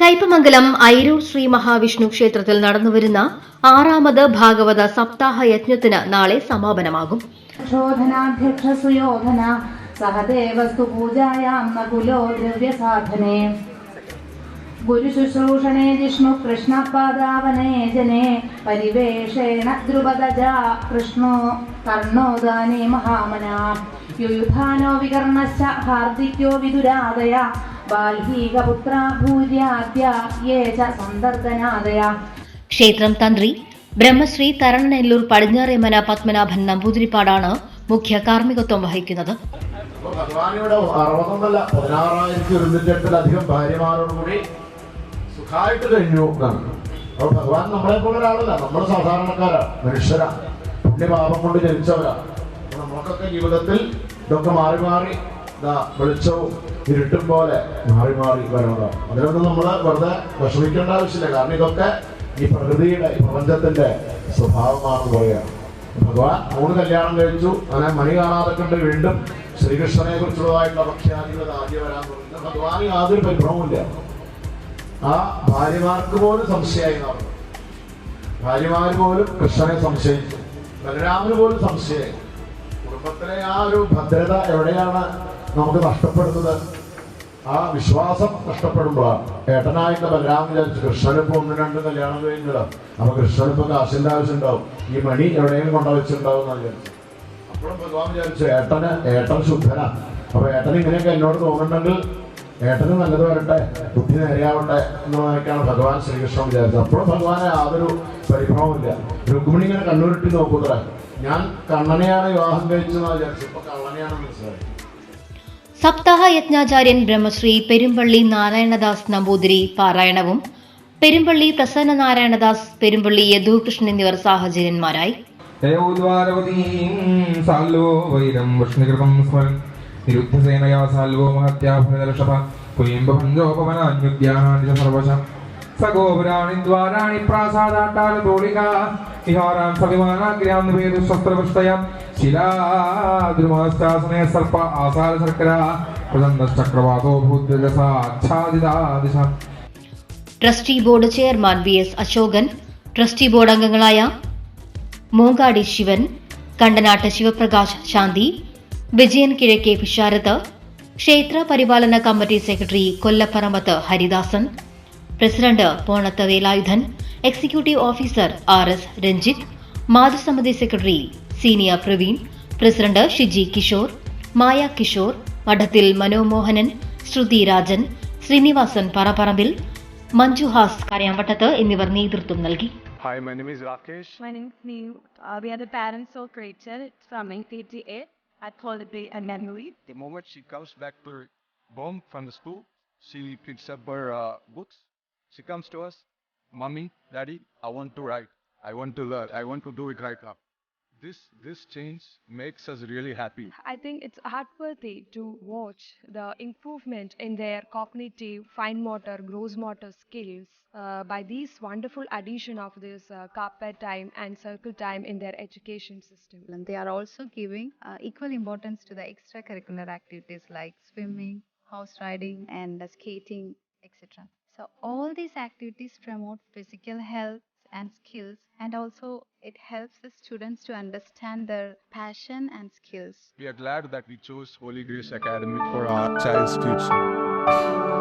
കയ്പമംഗലം ഐരൂർ ശ്രീ മഹാവിഷ്ണു ക്ഷേത്രത്തിൽ നടന്നുവരുന്ന ആറാമത് ഭാഗവത സപ്താഹ യജ്ഞത്തിന് നാളെ സമാപനമാകും. ഗുരുശുശ്രൂഷണേ ജിഷ്ണു കൃഷ്ണപാദാവനേ ജനേ പരിവേഷേണ ദ്രുപദജ കൃഷ്ണോ കർണോദാനേ മഹാമന. യുയുധാനോ വികർണശ്ച ഹാർദിക്യോ വിദുരാദയ ബാൽഹീകപുത്ര ഭൂര്യാദ്യ യേ ച സന്ദർദനാദയ ക്ഷേത്രം തന്ത്രി ബ്രഹ്മശ്രീ തരണനെല്ലൂർ പടിഞ്ഞാറേമന പത്മനാഭൻ നമ്പൂതിരിപ്പാടാണ് മുഖ്യ കാർമ്മികത്വം വഹിക്കുന്നത്. പതിനാറായിരത്തി ഭാര്യമാരോടുകൂടി സുഖമായിട്ട് കഴിഞ്ഞു എന്നാണ്. ഭഗവാൻ നമ്മളെ പോലെ ഒരാളല്ല നമ്മൾ സാധാരണക്കാരാണ് മനുഷ്യരാ പുണ്യപാപം കൊണ്ട് ജനിച്ചവരാ. അപ്പൊ നമുക്കൊക്കെ ജീവിതത്തിൽ ഇതൊക്കെ മാറി മാറി വെളിച്ചവും ഇരുട്ടും പോലെ മാറി മാറി വരണതാണ് അതിനൊന്നും നമ്മൾ വെറുതെ വിഷമിക്കേണ്ട ആവശ്യമില്ല. കാരണം ഇതൊക്കെ ഈ പ്രകൃതിയുടെ പ്രപഞ്ചത്തിന്റെ സ്വഭാവമാണെന്ന് പറയുകയാണ് ഭഗവാൻ മൂന്ന് കല്യാണം കഴിച്ചു. അങ്ങനെ മണി കാണാതെ കണ്ട് വീണ്ടും ശ്രീകൃഷ്ണനെ കുറിച്ചുള്ളതായിട്ടുള്ള പ്രഖ്യാതികൾ ആദ്യം വരാൻ തുടങ്ങി. ഭഗവാന് യാതൊരു പരിഭ്രമവുമില്ല. ആ ഭാര്യമാർക്ക് പോലും സംശയമായി നടന്നു ഭാര്യമാർ പോലും കൃഷ്ണനെ സംശയിച്ചു. ബലരാമന് പോലും സംശയമായി. കുടുംബത്തിലെ ആ ഒരു ഭദ്രത എവിടെയാണ്? നമുക്ക് നഷ്ടപ്പെടുന്നത്. ആ വിശ്വാസം നഷ്ടപ്പെടുമ്പോഴാണ്. ഏട്ടനായിട്ട് ബലരാമൻ വിചാരിച്ചു കൃഷ്ണനിപ്പോൾ ഒന്ന് രണ്ട് കല്യാണം കഴിഞ്ഞിടാം. അപ്പൊ കൃഷ്ണനിപ്പോ കാശിന്റെ ആവശ്യം ഉണ്ടാവും ഈ മണി എവിടെയെങ്കിലും കൊണ്ടുവച്ചിട്ടുണ്ടാവും എന്ന് വിചാരിച്ചു അപ്പോഴും ഭഗവാൻ വിചാരിച്ചു ഏട്ടന് ഏട്ടൻ ശുദ്ധനാ. അപ്പൊ ഏട്ടൻ ഇങ്ങനെയൊക്കെ എന്നോട് തോന്നുന്നുണ്ടെങ്കിൽ ഏട്ടന് നല്ലത് വരട്ടെ ബുദ്ധി നേരെയാവട്ടെ എന്നുള്ളതൊക്കെയാണ് ഭഗവാൻ ശ്രീകൃഷ്ണൻ വിചാരിച്ചത്. അപ്പോഴും ഭഗവാനെ യാതൊരു പരിഭ്രമമില്ല രുക്മിണി ഇങ്ങനെ കണ്ണൂരിട്ടി നോക്കൂത്രേ. ഞാൻ കണ്ണനെയാണ് വിവാഹം കഴിച്ചതെന്ന് വിചാരിച്ചു ഇപ്പൊ കള്ളനെയാണ് മനസ്സിലായി സപ്താഹ യജ്ഞാചാര്യൻ ബ്രഹ്മശ്രീ പെരുമ്പള്ളി നാരായണദാസ് നമ്പൂതിരി പാരായണവും പെരുമ്പള്ളി പ്രസന്ന നാരായണദാസ് പെരുമ്പള്ളി യദുകൃഷ്ണൻ എന്നിവർ സാഹചര്യന്മാരായി. നിരുദ്ധസേനയാ സഗോപുരാണി ദ്വാരാണി പ്രാസാദാട്ടാലതോളിക വിഹാരാം സവിമാനാഗ്രാം നിവേദു ശസ്ത്രപൃഷ്ടയാം ശിലാദ്രുമാസ്താസനേ സർപ്പ ആസാര ശർക്കര. പ്രദന്തശ്ചക്രവാതോ ഭൂദ്രസാച്ഛാദിതാദിശ trustee board chairman V S Ashokan trustee board അംഗങ്ങളായ മൂങ്കാടി ശിവൻ കണ്ടനാട്ട് ശിവപ്രകാശ് ശാന്തി വിജയൻ കിഴക്കെ പിഷാരത്ത് ക്ഷേത്ര പരിപാലന committee secretary Kollapparambath Haridasan president Ponath Velayudhan executive officer R S Ranjith മാതൃസമിതി secretary senior Praveen president Shiji Kishore Maya Kishore Madathil Manomohanan Shruthi Rajan Srinivasan പറപ്പറമ്പിൽ മഞ്ജുഹാസ് കരയാമ്പട്ടത്ത് എന്നിവർ നേതൃത്വം നൽകി Hi, my name is Rakesh. My name is Neil. Uh, we are the parents of Rachel. From 1988 at Holiday and Memory. The moment she comes back to her home from the school, she picks up her uh, books. She comes to us, Mommy, Daddy, I want to write. I want to learn. I want to do it right now. This this change makes us really happy. I think it's heartworthy to watch the improvement in their cognitive, fine motor, gross motor skills uh, by this wonderful addition of this uh, carpet time and circle time in their education system. and they are also giving uh, equal importance to the extracurricular activities like swimming, horse riding, and uh, skating, etc. So, all these activities promote physical health and skills, and also it helps the students to understand their passion and skills. We are glad that we chose Holy Grace Academy for our child's future.